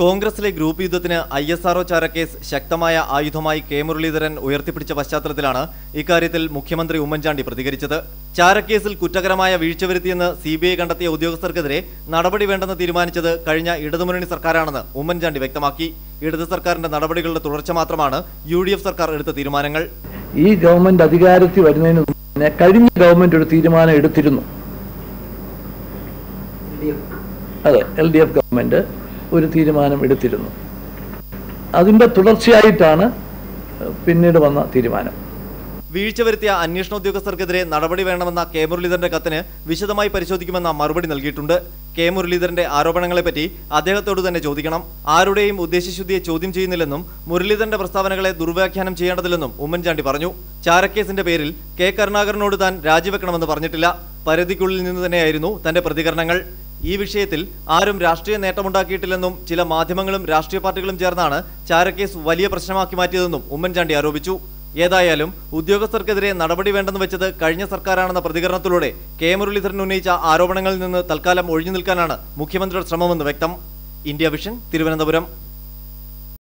കോൺഗ്രസിലെ ഗ്രൂപ്പ് യുദ്ധത്തിന് I S R O ചാരക്കേസ് ശക്തമായ ആയുധമായി കെ മുരളീധരൻ ഉയർത്തിപ്പിടിച്ച പശ്ചാത്തലത്തിലാണ് ഇക്കാര്യത്തിൽ മുഖ്യമന്ത്രി ഉമ്മൻചാണ്ടി പ്രതികരിച്ചത്. ചാരക്കേസിൽ കുറ്റകരമായ വീഴ്ച വരുത്തിയെന്ന് സി ബി ഐ കണ്ടെത്തിയ ഉദ്യോഗസ്ഥർക്കെതിരെ നടപടി വേണ്ടെന്ന് തീരുമാനിച്ചത് കഴിഞ്ഞ ഇടതുമുന്നണി സർക്കാരാണെന്ന് ഉമ്മൻചാണ്ടി വ്യക്തമാക്കി. ഇടതു സർക്കാരിന്റെ നടപടികളുടെ തുടർച്ച മാത്രമാണ് യു ഡി എഫ് സർക്കാർ എടുത്ത തീരുമാനങ്ങൾ. ഈ ഗവൺമെന്റ് അധികാരത്തിൽ വരുന്നതിന് മുന്നേ കഴിഞ്ഞ ഗവൺമെന്റ് ഒരു തീരുമാനം എടുത്തിരുന്നു. അതെ എൽ ഡി എഫ് ഗവൺമെന്റ് ഒരു തീരുമാനം എടുത്തിരുന്നു. അതിന്റെ തുടർച്ചയായിട്ടാണ് പിന്നീട് വന്ന തീരുമാനം. വീഴ്ച വരുത്തിയ അന്വേഷണ ഉദ്യോഗസ്ഥർക്കെതിരെ നടപടി വേണമെന്ന കെ മുരളീധരന്റെ കത്തിന് വിശദമായി പരിശോധിക്കുമെന്ന മറുപടി നൽകിയിട്ടുണ്ട്. കെ മുരളീധരന്റെ ആരോപണങ്ങളെപ്പറ്റി അദ്ദേഹത്തോട് തന്നെ ചോദിക്കണം. ആരുടെയും ഉദ്ദേശശുദ്ധിയെ ചോദ്യം ചെയ്യുന്നില്ലെന്നും മുരളീധരന്റെ പ്രസ്താവനകളെ ദുർവ്യാഖ്യാനം ചെയ്യേണ്ടതില്ലെന്നും ഉമ്മൻചാണ്ടി പറഞ്ഞു. ചാരക്കേസിന്റെ പേരിൽ കെ കരുണാകരനോട് താൻ രാജിവെക്കണമെന്ന് പറഞ്ഞിട്ടില്ല. പരിധിക്കുള്ളിൽ നിന്ന് തന്നെയായിരുന്നു തന്റെ പ്രതികരണങ്ങൾ. ഈ വിഷയത്തിൽ ആരും രാഷ്ട്രീയ നേട്ടമുണ്ടാക്കിയിട്ടില്ലെന്നും ചില മാധ്യമങ്ങളും രാഷ്ട്രീയ പാർട്ടികളും ചേർന്നാണ് ചാരക്കേസ് വലിയ പ്രശ്നമാക്കി മാറ്റിയതെന്നും ഉമ്മൻചാണ്ടി ആരോപിച്ചു. ഏതായാലും ഉദ്യോഗസ്ഥർക്കെതിരെ നടപടി വേണ്ടെന്ന് വെച്ചത് കഴിഞ്ഞ സർക്കാരാണെന്ന പ്രതികരണത്തിലൂടെ കെ മുരളീധരൻ ഉന്നയിച്ച ആരോപണങ്ങളിൽ നിന്ന് തൽക്കാലം ഒഴിഞ്ഞു നിൽക്കാനാണ് മുഖ്യമന്ത്രിയുടെ ശ്രമമെന്ന് വ്യക്തം. India Vision Thiruvananthapuram.